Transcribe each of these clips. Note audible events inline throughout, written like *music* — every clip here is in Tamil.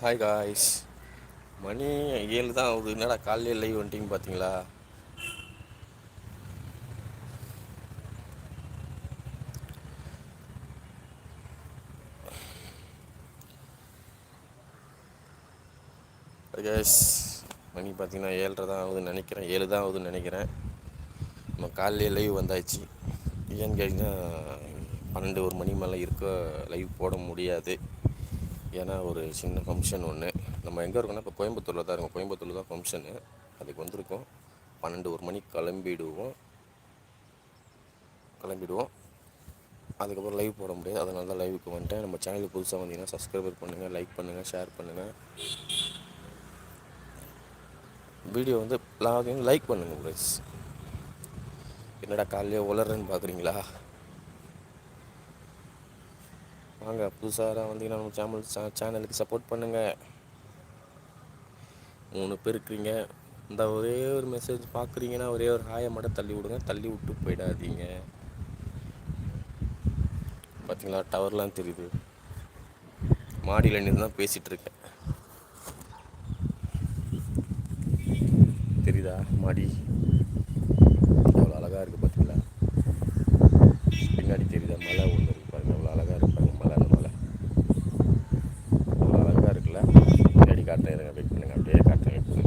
ஹாய் காய்ஸ் மணி ஏழு தான் ஆகுது. என்னடா காலையிலே லைவ் வந்துட்டிங்க பார்த்தீங்களா கேஸ் மணி பார்த்தீங்கன்னா ஏழரை தான் ஆகுதுன்னு நினைக்கிறேன். ஏழு தான் ஆகுதுன்னு நினைக்கிறேன். நம்ம காலையிலே லைவ் வந்தாச்சு. ஏன்னு கேட்டிங்கன்னா பன்னெண்டு ஒரு மணி மேலே இருக்க லைவ் போட முடியாது. ஏன்னா ஒரு சின்ன ஃபங்க்ஷன் ஒன்று நம்ம எங்கே இருக்கோம்னா இப்போ கோயம்புத்தூரில் தான் இருக்கோம். கோயம்புத்தூரில் தான் ஃபங்க்ஷனு அதுக்கு வந்திருக்கோம். பன்னெண்டு ஒரு மணிக்கு கிளம்பிடுவோம். கிளம்பிடுவோம். அதுக்கப்புறம் லைவ் போட முடியாது. அதனால தான் லைவுக்கு வந்துட்டேன். நம்ம சேனலுக்கு புதுசாக வந்தீங்கன்னா சப்ஸ்கிரைபர் பண்ணுங்கள் லைக் பண்ணுங்கள் ஷேர் பண்ணுங்கள் வீடியோ வந்து லாகின் லைக் பண்ணுங்கள் ப்ரைஸ் என்னடா காலையிலே உளறன்னு பார்க்குறீங்களா வாங்க புதுசாக வந்தீங்கன்னா நம்ம சேனல் சேனலுக்கு சப்போர்ட் பண்ணுங்கள் மூணு பேர் இருக்கிறீங்க. இந்த ஒரே ஒரு மெசேஜ் பார்க்குறீங்கன்னா ஒரே ஒரு ஹாயை மட்டும் தள்ளி விடுங்க. தள்ளி விட்டு போயிடாதீங்க. பார்த்தீங்களா டவர்லாம் தெரியுது. மாடியில் நின்று தான் பேசிகிட்டு இருக்கேன். தெரியுதா? மாடி. எவ்வளோ அழகாக இருக்குது பார்த்தீங்களா பின்னாடி தெரியுதா? மழை ஒன்று இருக்கு பாருங்க எவ்வளோ அழகாக இருக்கு பாருங்க மலை அந்த மலை அவ்வளோ அழகாக இருக்குல்ல பின்னாடி காட்டுறேன் இருங்க வெயிட் பண்ணுங்க. அப்படியே கரெக்டாக வெயிட் பண்ணுங்க.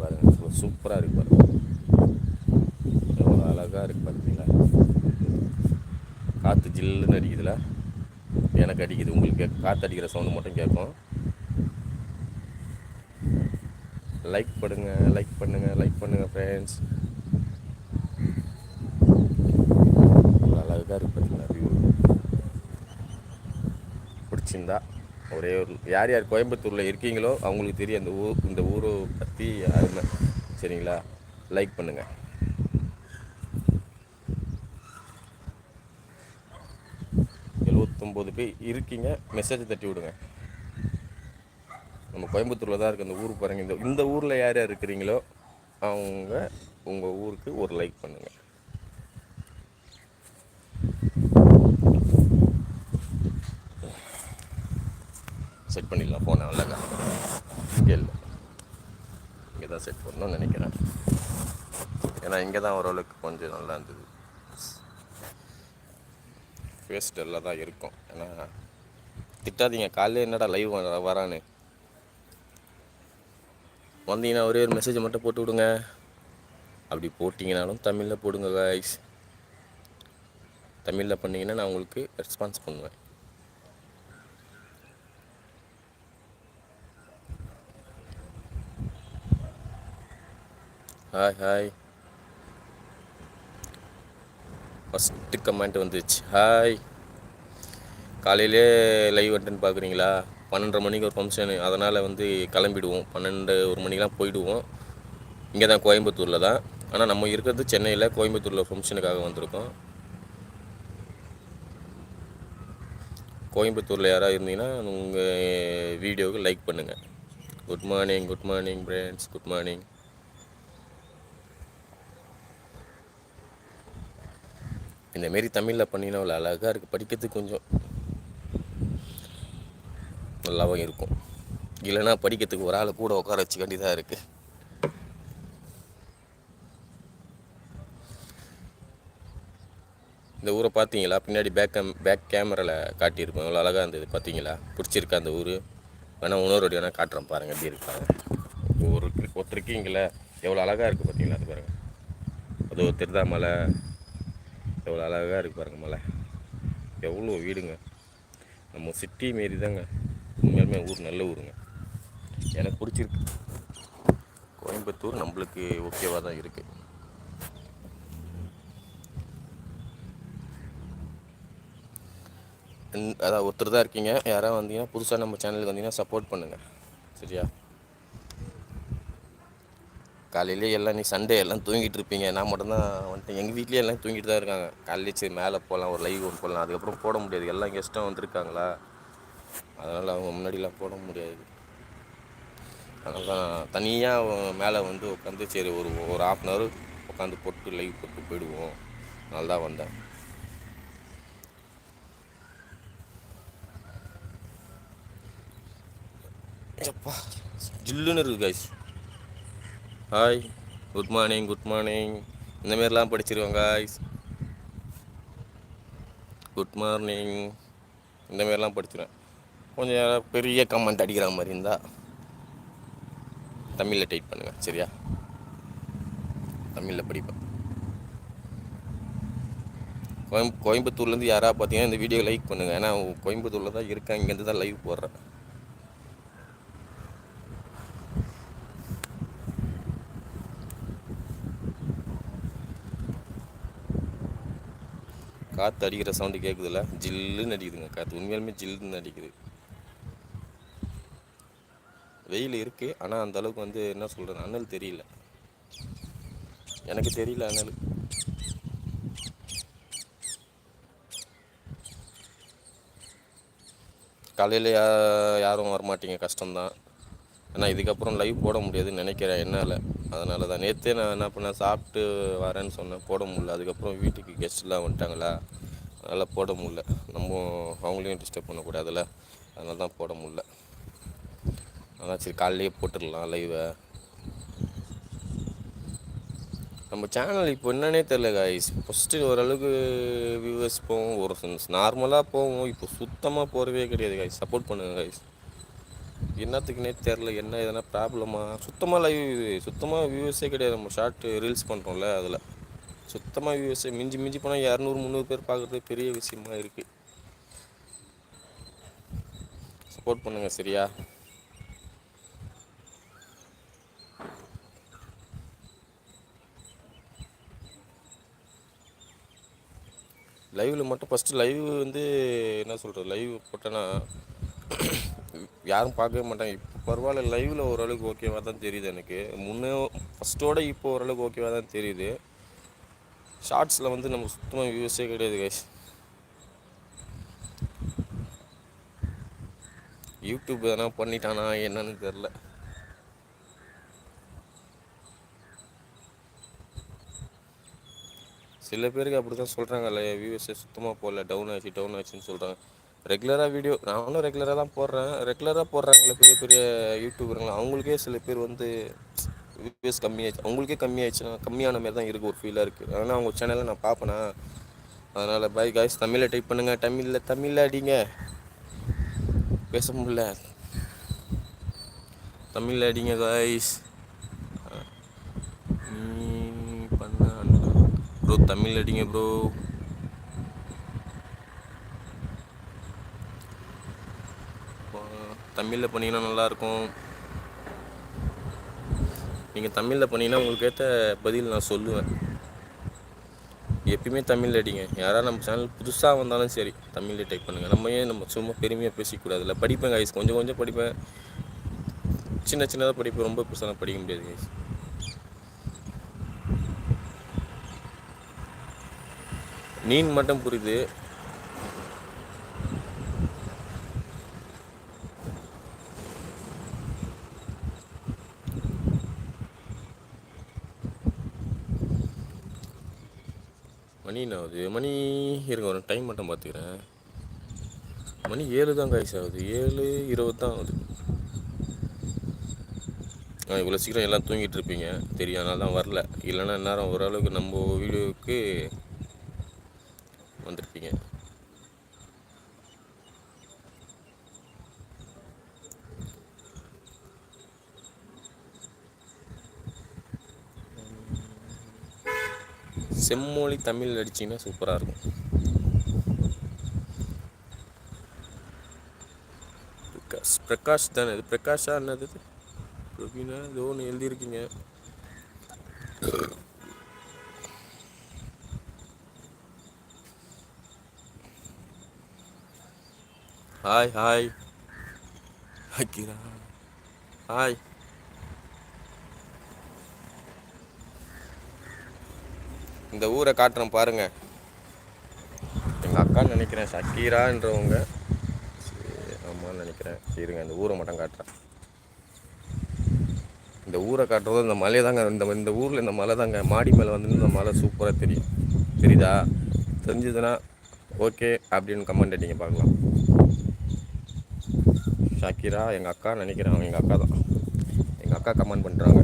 பாருங்கள் சூப்பராக இருக்கு பாருங்கள் எவ்வளோ அழகாக இருக்குது பார்த்தீங்களா காற்று ஜில்லுன்னு அடிக்குதுல? எனக்கு அடிக்குது. உங்களுக்கு காற்று அடிக்கிற சவுண்டு மட்டும் கேட்கும். லைக் பண்ணுங்க லைக் பண்ணுங்க லைக் பண்ணுங்க ஃப்ரெண்ட்ஸ் அழகாக இருக்கு பார்த்தீங்களா வியூ பிடிச்சிருந்தா ஒரே ஒரு யார் யார் கோயம்புத்தூரில் இருக்கீங்களோ அவங்களுக்கு தெரியும் அந்த ஊர் இந்த ஊரை பற்றி யாருமே. சரிங்களா? லைக் பண்ணுங்கள் எழுபத்தொம்போது பேர் இருக்கீங்க. மெசேஜ் தட்டி விடுங்க. நம்ம கோயம்புத்தூரில் தான் இருக்குது அந்த ஊர் பாருங்க. இந்த இந்த ஊரில் யார் யார் இருக்கிறீங்களோ அவங்க உங்கள் ஊருக்கு ஒரு லைக் பண்ணுங்கள் செட் பண்ணிடலாம். ஃபோனை அழகா இங்கே இல்லை. இங்கே தான் செட் பண்ணணும்னு நினைக்கிறேன். ஏன்னா இங்கே தான் ஓரளவுக்கு கொஞ்சம் நல்லா இருந்தது. ஃபேஸ் டல்லாக தான் இருக்கும். ஏன்னா திட்டாதீங்க. காலையில் என்னடா லைவ் வரான்னு. வந்தீங்கன்னா ஒரே ஒரு மெசேஜ் மட்டும் போட்டு விடுங்க. அப்படி போட்டிங்கனாலும் தமிழில் போடுங்க காய்ஸ் தமிழில் பண்ணிங்கன்னா நான் உங்களுக்கு ரெஸ்பான்ஸ் பண்ணுவேன். ஹாய் ஹாய் ஃபஸ்ட்டு கமெண்ட் வந்துச்சு ஹாய் காலையிலே லைவ் அட்டன் பார்க்குறீங்களா? பன்னெண்டரை மணிக்கு ஒரு ஃபங்க்ஷனு அதனால் வந்து கிளம்பிடுவோம். பன்னெண்டு ஒரு மணிக்கெலாம் போயிடுவோம். இங்கே தான் கோயம்புத்தூரில் தான். ஆனால் நம்ம இருக்கிறது சென்னையில் கோயம்புத்தூரில் ஃபங்க்ஷனுக்காக வந்திருக்கோம். கோயம்புத்தூரில் யாராவது இருந்தீங்கன்னா உங்கள் வீடியோவுக்கு லைக் பண்ணுங்கள் good morning good morning friends good morning இந்தமாரி தமிழில் பண்ணினா அவ்வளோ அழகாக இருக்குது படிக்கிறதுக்கு கொஞ்சம் நல்லாவும் இருக்கும். இல்லைன்னா படிக்கிறதுக்கு ஒரு ஆளை கூட உட்கார வச்சு வேண்டியதாக இருக்குது இந்த ஊரை பார்த்தீங்களா? பின்னாடி பேக் கேம் பேக் கேமராவில் காட்டியிருப்பேன் இவ்வளோ அழகாக இருந்தது பார்த்தீங்களா? பிடிச்சிருக்கா அந்த ஊர்? வேணால் இன்னொரு வேணால் காட்டுறேன் பாருங்கள் எப்படி இருக்காங்க ஒரு ஒருத்தர் எவ்வளோ அழகாக இருக்குது பார்த்தீங்களா அது பாருங்கள் அது ஒரு திருதாமலை எவ்வளோ அழகாக இருக்குது பாருங்கள் மலை. எவ்வளோ வீடுங்க. நம்ம சிட்டி மாரி தாங்க. உண்மையாலுமே ஊர் நல்ல ஊருங்க. எனக்கு பிடிச்சிருக்கு. கோயம்புத்தூர் நம்மளுக்கு ஓகேவாக தான் இருக்குது அதான் ஒருத்தர் தான் இருக்கீங்க. யாராவது வந்தீங்கன்னா புதுசாக நம்ம சேனலுக்கு வந்தீங்கன்னா சப்போர்ட் பண்ணுங்கள் சரியா? காலையிலே எல்லாம் நீ சண்டே எல்லாம் தூங்கிட்டு இருப்பீங்க. நான் மட்டும்தான் வந்துட்டேன். எங்கள் வீட்லேயே எல்லாம் தூங்கிட்டு தான் இருக்காங்க. காலையிலே சரி மேலே போகலாம் ஒரு லைவ் ஒன்று போடலாம். அதுக்கப்புறம் போட முடியாது. எல்லாம் கெஸ்ட்டும் வந்திருக்காங்களா? அதனால் அவங்க முன்னாடிலாம் போட முடியாது. அதனால் தான் தனியாக மேலே வந்து உட்காந்து சரி ஒரு ஒரு ஆஃப் அன் ஹவர் உட்காந்து போட்டு லைவ் போட்டு போயிடுவோம். அதனால தான் வந்தேன். எப்பா ஜில்லுன்னு இருக்குது guys hi good morning good morning இந்த மாரிலாம் படிச்சிருக்கோம் காய்ஸ் குட் மார்னிங் இந்த மாரிலாம் படிச்சிருவேன் கொஞ்சம் யாராவது பெரிய கமெண்ட் அடிக்கிற மாதிரி இருந்தால் தமிழில் டைப் பண்ணுங்கள் சரியா? தமிழில் படிப்பேன் கோயம் கோயம்புத்தூர்லேருந்து யாராவது பார்த்தீங்கன்னா இந்த வீடியோ லைக் பண்ணுங்கள் ஏன்னா கோயம்புத்தூரில் தான் இருக்கேன் இங்கேருந்து தான் லைவ் போடுறேன். காற்று அடிக்கிற சவுண்டு கேட்குதுல்ல ஜில்லுன்னு அடிக்குதுங்க காற்று உண்மையாலுமே ஜில்லுன்னு அடிக்குது. வெயில் இருக்குது ஆனால் அந்த அளவுக்கு வந்து என்ன சொல்கிறது அனல் தெரியல. எனக்கு தெரியல அனல். காலையில் யா யாரும் வரமாட்டீங்க. கஷ்டம்தான். ஏன்னா இதுக்கப்புறம் லைவ் போட முடியாதுன்னு நினைக்கிறேன். என்னால். அதனால தான் நேற்றே நான் என்ன பண்ணேன் சாப்பிட்டு வரேன்னு சொன்னேன். போட முடியல. அதுக்கப்புறம் வீட்டுக்கு கெஸ்ட்லாம் வந்துட்டாங்களா? அதனால் போட முடில நம்ம அவங்களையும் டிஸ்டர்ப் பண்ணக்கூடாதுல்ல. அதனால தான் போட முடில அதான் சரி காலையிலேயே போட்டுடலாம் லைவை நம்ம சேனல் இப்போ என்னன்னே தெரில காய்ஸ் ஃபஸ்ட்டு ஓரளவுக்கு வியூவர்ஸ் போவோம் ஒரு நார்மலாக போவோம் இப்போ சுத்தமாக போகிறதே கிடையாது காய்ஸ் சப்போர்ட் பண்ணுங்க காய்ஸ் என்னத்துக்குனே தெரில என்ன எதனா ப்ராப்ளமா சுத்தமாக லைவ் சுத்தமாக வியூஸே கிடையாது. நம்ம ஷார்ட் ரீல்ஸ் பண்ணுறோம்ல அதில். சுத்தமாக வியூஸே மிஞ்சி மிஞ்சி போனால் இரநூறு முந்நூறு பேர் பார்க்குறது பெரிய விஷயமா இருக்குது சப்போர்ட் பண்ணுங்கள் சரியா? லைவில் மட்டும் ஃபஸ்ட்டு லைவ் வந்து என்ன சொல்கிறது லைவ் போட்டேன்னா யாரும் பார்க்கவே மாட்டாங்க. இப்போ பரவாயில்ல லைவில் ஓரளவுக்கு ஓகேவாக தான் தெரியுது எனக்கு. முன்னே ஃபஸ்ட்டோட இப்போ ஓரளவுக்கு ஓகேவாக தான் தெரியுது. ஷார்ட்ஸில் வந்து நம்ம சுத்தமாக வியூஸே கிடையாது கைஸ் யூடியூப் எதனா பண்ணிட்டானா என்னன்னு தெரில சில பேருக்கு அப்படி தான் சொல்கிறாங்கல்ல வியூஸே சுத்தமாக போகல டவுன் ஆச்சு டவுன் ஆச்சுன்னு சொல்கிறாங்க ரெகுலராக வீடியோ நானும் ரெகுலராக தான் போடுறேன். ரெகுலராக போடுறாங்களே பெரிய பெரிய யூடியூபருங்களா அவங்களுக்கே சில பேர் வந்து வியூஸ் கம்மியாச்சு அவங்களுக்கே கம்மியாயிடுச்சுன்னா கம்மியான மாதிரி தான் இருக்குது ஒரு ஃபீலாக இருக்குது ஆனால் அவங்க சேனலில் நான் பார்ப்பேனா? அதனால் பாய் காய்ஸ் தமிழில் டைப் பண்ணுங்கள் தமிழில் தமிழில் அடிங்க. பேச முடியல. தமிழில் அடிங்க காய்ஸ் ப்ரோ தமிழ் அடிங்க ப்ரோ தமிழில் பண்ணிங்கன்னா நல்லாயிருக்கும் நீங்கள் தமிழில் பண்ணிங்கன்னா உங்களுக்கு ஏற்ற பதில் நான் சொல்லுவேன். எப்பயுமே தமிழில் அடிங்க. யாராவது நம்ம சேனல் புதுசாக வந்தாலும் சரி தமிழில் டைப் பண்ணுங்கள் நம்ம ஏன் நம்ம சும்மா பெருமையாக பேசிக்கூடாதுல்ல? படிப்பேன் கைஸ் கொஞ்சம் கொஞ்சம் படிப்பேன். சின்ன சின்னதாக படிப்பேன் ரொம்ப பெருசாக படிக்க முடியாது கைஸ் நீன் மட்டும் புரியுது மணி என்ன ஆகுது மணி இருங்க ஒரு டைம் மட்டும் பார்த்துக்கிறேன் மணி ஏழு தான் காய்ஸ் ஆகுது. ஏழு இருபது தான் ஆகுது. ஆ இவ்வளோ சீக்கிரம் எல்லாம் தூங்கிட்டு இருப்பீங்க. தெரியும் அதனால தான் வரல. இல்லைன்னா நேரம் ஓரளவுக்கு நம்ம வீடியோவுக்கு வந்திருப்பீங்க. செம்மொழி தமிழ் அடிச்சிங்கன்னா சூப்பராக இருக்கும். பிரகாஷ் பிரகாஷ் தானே இது பிரகாஷா என்னது பிரவீனா ஏதோ ஒன்று எழுதியிருக்கீங்க. ஹாய் ஹாய் அக்கிரா ஹாய் இந்த ஊரை காட்டுறேன் பாருங்க. எங்கள் அக்கான்னு நினைக்கிறேன் சக்கீரான்றவங்க சரி, ஆமான்னு நினைக்கிறேன். சரிங்க இந்த ஊரை மட்டும் காட்டுறேன். இந்த ஊரை காட்டுறது இந்த மலை தாங்க இந்த இந்த ஊரில் இந்த மலை தாங்க. மாடி மேலே வந்து இந்த மலை சூப்பராக தெரியும். தெரியுதா? தெரிஞ்சதுன்னா ஓகே அப்படின்னு கமெண்ட் நீங்கள் பார்க்கலாம். ஷாக்கிரா எங்கள் அக்கா நினைக்கிறேன் அவங்க எங்கள் அக்கா தான். எங்கள் அக்கா கமெண்ட் பண்ணுறாங்க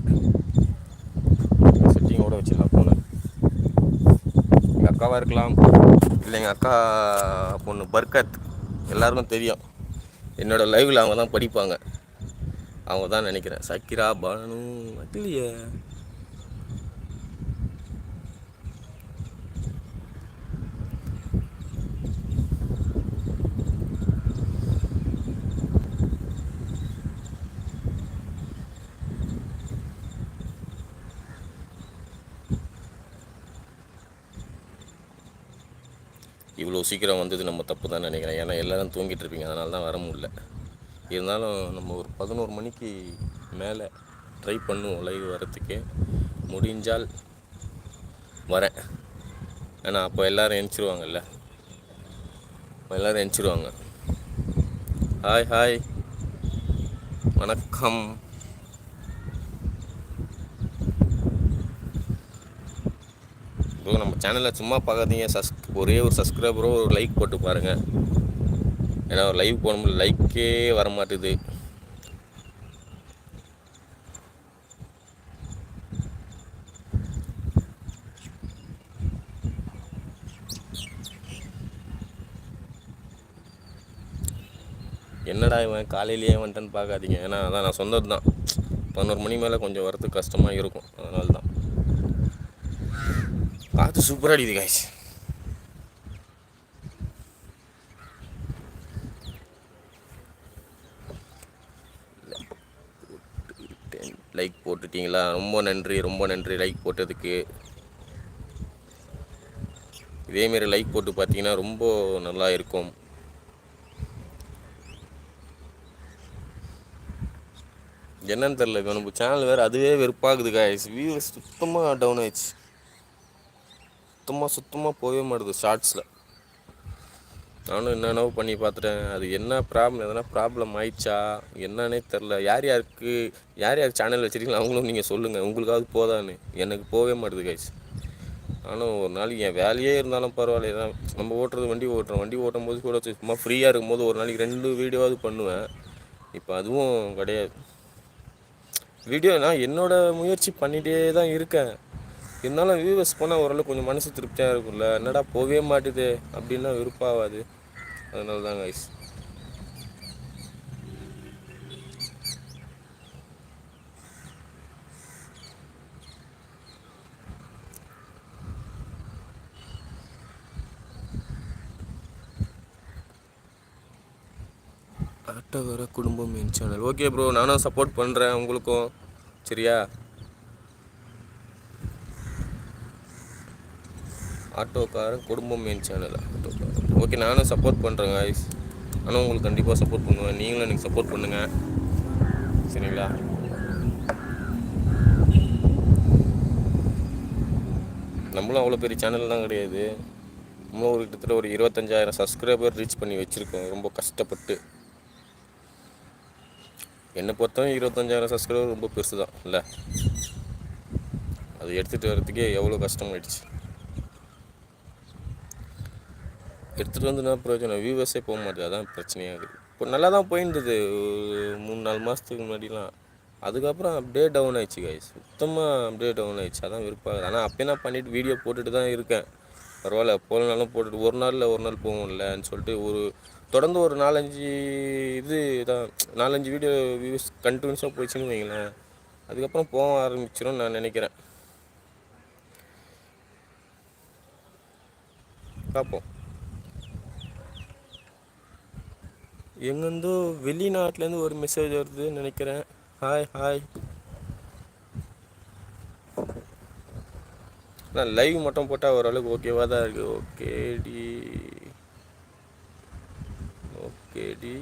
செட்டிங்கோடு வச்சிடலாம். அக்காவாக இருக்கலாம். இல்லை எங்கள் அக்கா பொண்ணு பர்கத். எல்லாருக்கும் தெரியும். என்னோட லைவில் அவங்க தான் படிப்பாங்க. அவங்க தான் நினைக்கிறேன். சக்கிரா பானு அட்லியே இவ்வளோ சீக்கிரம் வந்தது நம்ம தப்பு தான் நினைக்கிறேன். ஏன்னா எல்லோரும் தூங்கிட்டு இருப்பீங்க. அதனால தான் வர முடியல. இருந்தாலும் நம்ம ஒரு பதினோரு மணிக்கு மேலே ட்ரை பண்ணுவோம் லைவ் வரத்துக்கு முடிஞ்சால் வரேன். ஏன்னா அப்போ எல்லோரும் எழுச்சிருவாங்கல்ல அப்போ எல்லோரும் எழுச்சிருவாங்க ஹாய் ஹாய் வணக்கம். ப்ரோ நம்ம சேனலில் சும்மா பார்க்காதீங்க. சஸ் ஒரே ஒரு சப்ஸ்கிரைபரோ ஒரு லைக் போட்டு பாருங்கள் ஏன்னா ஒரு லைவ் போகும்போது லைக்கே வர மாட்டுது என்னடா இவன் காலையிலேயே வந்துட்டேன்னு பார்க்காதீங்க. ஏன்னா அதான் நான் சொன்னது தான் பதினோரு மணி மேலே கொஞ்சம் வரது கஷ்டமாக இருக்கும். அதனால தான் காற்று சூப்பராக அடிக்குது காய்ச்சி லைக் போட்டுட்டீங்களா? ரொம்ப நன்றி ரொம்ப நன்றி. லைக் போட்டதுக்கு. இதேமாரி லைக் போட்டு பார்த்தீங்கன்னா ரொம்ப நல்லா இருக்கும். என்னன்னு தெரில இப்போ நம்ம சேனல் வேறு அதுவே வெறுப்பாகுது காய்ஸ் வியூஸ் சுத்தமாக டவுன் ஆயிடுச்சு. சுத்தமாக சுத்தமாக போகவே மாட்டுது ஷார்ட்ஸில் நானும் என்னென்னவோ பண்ணி பார்த்துட்டேன். அது என்ன ப்ராப்ளம் எதனா ப்ராப்ளம் ஆயிடுச்சா? என்னன்னே தெரில யார் யாருக்கு யார் யார் சேனல் வச்சுருக்கீங்களா அவங்களும் நீங்கள் சொல்லுங்கள் உங்களுக்காவது போதான்னு. எனக்கு போகவே மாட்டுது கைஸ் நானும் ஒரு நாளைக்கு என் வேலையே இருந்தாலும் பரவாயில்ல தான் நம்ம ஓட்டுறது வண்டி ஓட்டுறோம். வண்டி ஓட்டும் போது கூட சும்மா ஃப்ரீயாக இருக்கும்போது ஒரு நாளைக்கு ரெண்டு வீடியோவாவது பண்ணுவேன். இப்போ அதுவும் கிடையாது. வீடியோ நான் என்னோட முயற்சி பண்ணிகிட்டே தான் இருக்கேன். இருந்தாலும் வியூவர்ஸ் போனால் ஓரளவுக்கு கொஞ்சம் மனசு திருப்தியாக இருக்கும்ல. என்னடா போகவே மாட்டுது அப்படின்னா விருப்பாகாது அதனால தான் கைஸ் ஆட்டோகார குடும்பம் என் சேனல் ஓகே ப்ரோ நானும் சப்போர்ட் பண்ணுறேன் உங்களுக்கும். சரியா? ஆட்டோக்காரன் குடும்பம் என் சேனல் ஆட்டோக்காரன். ஓகே நானும் சப்போர்ட் பண்ணுறேங்க ஐஸ் ஆனால் உங்களுக்கு கண்டிப்பாக சப்போர்ட் பண்ணுவேன். நீங்களும் எனக்கு சப்போர்ட் பண்ணுங்கள் சரிங்களா? நம்மளும் அவ்வளோ பெரிய சேனல்லாம் கிடையாது. நம்மளும் ஒரு கிட்டத்தட்ட ஒரு இருபத்தஞ்சாயிரம் சப்ஸ்கிரைபர் ரீச் பண்ணி வச்சுருக்கோம். ரொம்ப கஷ்டப்பட்டு. என்னை பொறுத்தவரை இருபத்தஞ்சாயிரம் சப்ஸ்கிரைபர் ரொம்ப பெருசு தான் இல்லை? அது எடுத்துகிட்டு வரதுக்கே எவ்வளோ கஷ்டமாயிடுச்சு. எடுத்துகிட்டு வந்து என்ன பிரயோஜனம்? வியூவர்ஸே போக மாட்டேது அதான் பிரச்சனையாக இருக்குது. இப்போ நல்லா தான் போயிருந்தது மூணு நாலு மாதத்துக்கு முன்னாடிலாம். அதுக்கப்புறம் அப்படியே டவுன் ஆயிடுச்சு கைஸ் சுத்தமாக அப்படியே டவுன் ஆயிடுச்சு. அதான் விருப்பாகுது ஆனால் அப்பயே நான் பண்ணிவிட்டு வீடியோ போட்டுட்டு தான் இருக்கேன். பரவாயில்ல போகலனாலும் போட்டுட்டு ஒரு நாளில் ஒரு நாள் போகும்லன்னு சொல்லிட்டு ஒரு தொடர்ந்து ஒரு நாலஞ்சு இது தான். நாலஞ்சு வீடியோ வியூஸ் கண்டினியூஸாக போயிடுச்சுன்னு வைங்களேன். அதுக்கப்புறம் போக ஆரம்பிச்சிடும் நான் நினைக்கிறேன். பார்ப்போம். எங்கேருந்தோ வெளிநாட்டிலேருந்து ஒரு மெசேஜ் வருதுன்னு நினைக்கிறேன். ஹாய் ஹாய் நான் லைவ் மட்டும் போட்டால் ஓரளவுக்கு ஓகேவாக தான் இருக்குது ஓகேடி ஓகேடி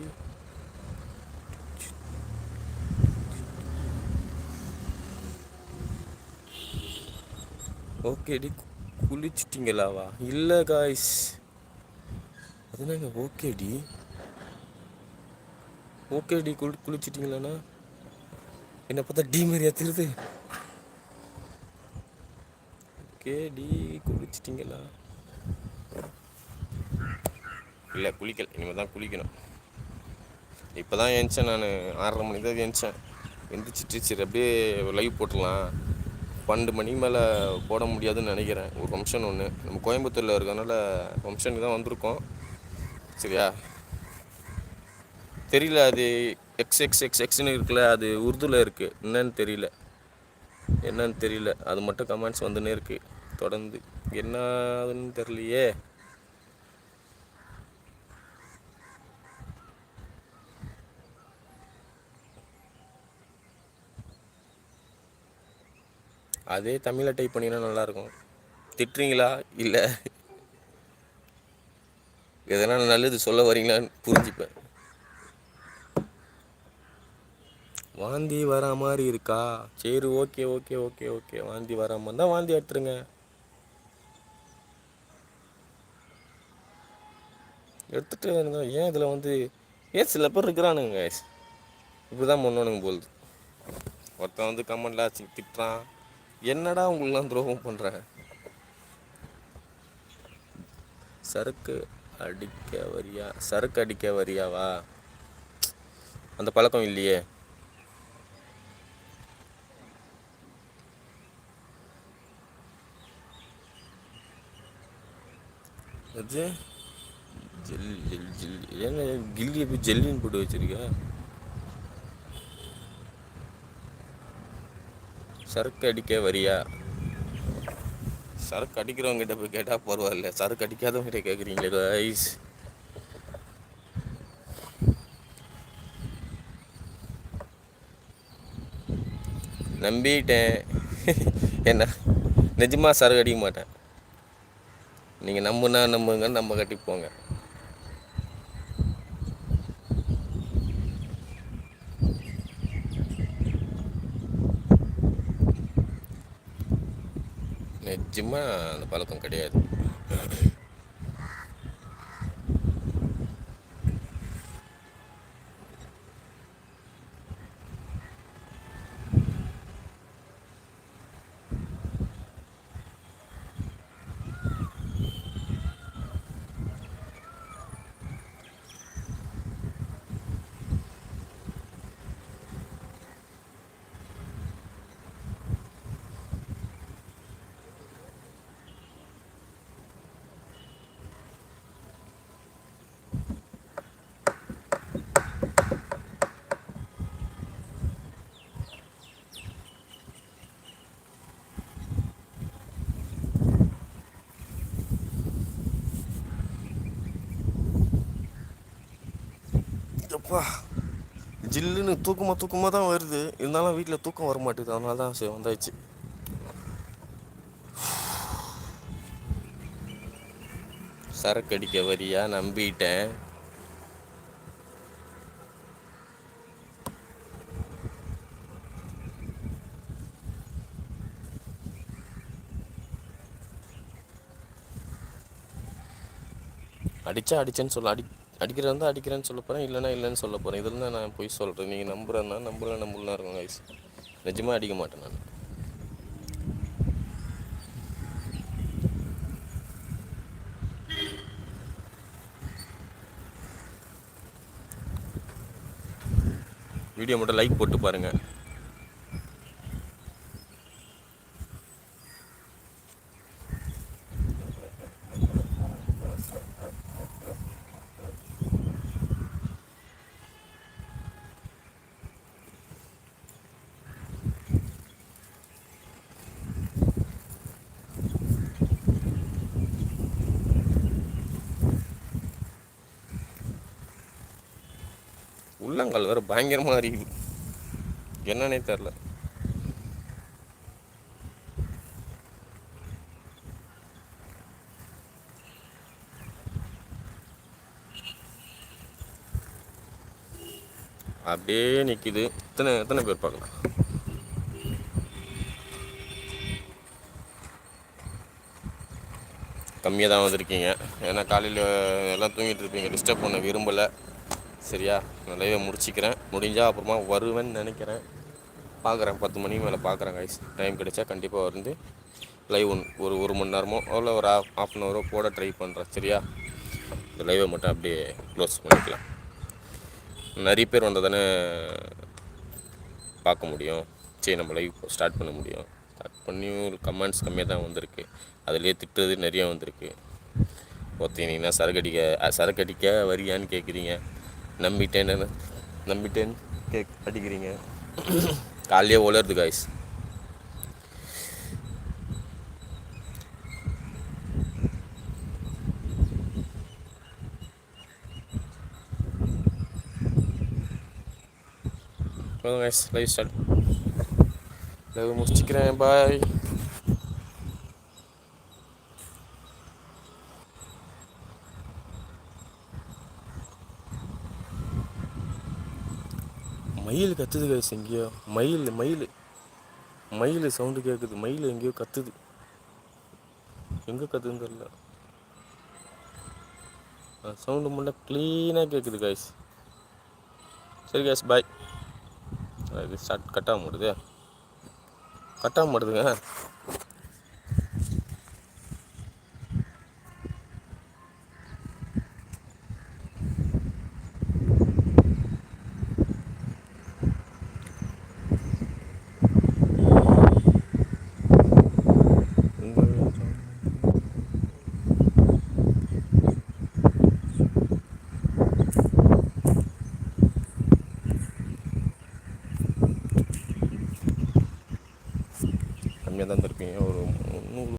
ஓகேடி குளிச்சிட்டிங்களாவா? இல்லை காய்ஸ் அதுனாங்க ஓகேடி ஓகேடி குளி குளிச்சிட்டிங்களாண்ணா? என்னை பார்த்தா டி மாதிரியா திருது ஓகேடி குளிச்சிட்டிங்களா? இல்லை குளிக்கல. இனிமேல் தான் குளிக்கணும். இப்போ தான் ஏந்திச்சேன் நான். ஆறரை மணி தான் ஏந்திச்சேன் எந்திரிச்சிட்டு சரி அப்படியே லைவ் போட்டுடலாம். பன்னெண்டு மணி மேலே போட முடியாதுன்னு நினைக்கிறேன். ஒரு ஃபங்க்ஷன் ஒன்று நம்ம கோயம்புத்தூரில் இருக்கிறதுனால ஃபங்க்ஷனுக்கு தான் வந்திருக்கோம். சரியா? தெரியல அது எக்ஸ் எக்ஸ் எக்ஸ் எக்ஸ்னு இருக்குல்ல அது உருதுல இருக்குது என்னன்னு தெரியல. என்னன்னு தெரியல. அது மட்டும் கமெண்ட்ஸ் வந்துன்னே இருக்குது தொடர்ந்து என்ன ஆகுதுன்னு தெரியலையே. அதே தமிழில் டைப் பண்ணினா நல்லாயிருக்கும் திட்டுறீங்களா? இல்லை. எதனால் நல்லது சொல்ல வரீங்களான்னு புரிஞ்சுப்பேன். வாந்தி வர மாதிரி இருக்கா? சரி ஓகே ஓகே ஓகே ஓகே. வாந்தி வராமல் இருந்தால் வாந்தி எடுத்துருங்க. எடுத்துட்டு ஏன் இதில் வந்து ஏன் சில பேர் இருக்கிறானுங்க இப்படி தான் பண்ணணுங்க போகுது ஒருத்தன் வந்து கமெண்ட்ல ஆச்சு திட்டுறான். என்னடா உங்களெலாம் துரோகம் பண்ணுறேன் சரக்கு அடிக்க வரியா? சரக்கு அடிக்க வரியாவா? அந்த பழக்கம் இல்லையே. அது? ஜெல் ஜெல் ஜெல். ஏங்க கில்லியை போய் ஜெல்லின்னு போட்டு வச்சிருக்க? சரக்கு அடிக்க வரியா? சரக்கு அடிக்கிறவங்ககிட்ட போய் கேட்டால் பரவாயில்ல. சரக்கு அடிக்காதவங்ககிட்ட கேட்குறீங்களே ஐஸ் நம்பிட்டேன். *laughs* என்ன? நிஜமாக சரக்கு அடிக்க மாட்டேன். நீங்கள் நம்புனா நம்புங்க நம்ம கட்டி போங்க. நிஜமா அந்த பழக்கம் கிடையாது. அப்பா ஜில்லுன்னு தூக்கமாக தூக்கமாக தான் வருது. இருந்தாலும் வீட்டில் தூக்கம் வர மாட்டேங்குது. அதனால தான் சரி வந்தாச்சு. சரக்கு அடிக்க வரியா? நம்பிட்டேன். அடிச்சா அடிச்சேன்னு சொல்ல. அடி அடிக்கிறது இருந்தால் அடிக்கிறேன்னு சொல்ல போகிறேன் இல்லைன்னா இல்லைன்னு சொல்ல போகிறேன் இதில் தான் நான் போய் சொல்கிறேன் நீங்கள் நம்புறேன்னா நம்பல நம்பலாம் இருக்கும் கைஸ் நிஜமாக அடிக்க மாட்டேன் நான். வீடியோ மட்டும் லைக் போட்டு பாருங்கள் உள்ளங்கால் வேறு பயங்கரமாக அறியுது என்னன்னே தெரில அப்படியே நிற்கிது எத்தனை எத்தனை பேர் பார்க்கலாம். கம்மியாக தான் வந்திருக்கீங்க. ஏன்னா காலையில் எல்லாம் தூங்கிட்டு இருப்பீங்க. டிஸ்டர்ப் பண்ண விரும்பலை. சரியா? நான் லைவை முடிச்சிக்கிறேன். முடிஞ்சால் அப்புறமா வருவேன்னு நினைக்கிறேன். பார்க்குறேன் பத்து மணி மேலே பார்க்குறேன் கைஸ் டைம் கிடைச்சா கண்டிப்பாக வந்து லைவ் ஒன் ஒரு ஒரு மணி நேரமோ அவ்வளோ ஒரு ஆஃப் ஆஃப் அன் ஹவரோ போட ட்ரை பண்ணுறேன் சரியா? இந்த லைவை மட்டும் அப்படியே க்ளோஸ் பண்ணிக்கலாம். நிறைய பேர் வந்தால் தானே பார்க்க முடியும். சரி நம்ம லைவ் ஸ்டார்ட் பண்ண முடியும். ஸ்டார்ட் பண்ணியும் ஒரு கமெண்ட்ஸ் கம்மியாக தான் வந்திருக்கு. அதுலேயே திட்டுறது நிறைய வந்திருக்கு. ஒருத்தீங்கன்னா சரக்கு அடிக்க சரக்கு அடிக்க வரியான்னு கேட்குறீங்க நம்பிட்டேன்னு நம்பிட்டேன்னு கேக் அடிக்கிறீங்க காலையே உலருது காய்ஸ் லைவ் ஸ்டார்ட் லைவ் முடிச்சுக்கிறேன் பாய் மயில் கத்துது கைஸ் எங்கேயோ. மயில் மயில். மயில் சவுண்டு கேட்குது மயில் எங்கேயோ கத்துது. எங்கே கத்துதுன்னு தெரியல. சவுண்டு மட்டும் க்ளீனாக கேட்குது கைஸ் சரி கைஸ் பாய் இது ஸ்டார்ட் கட்டாக மாட்டுது. கட்டாக மாட்டுதுங்க.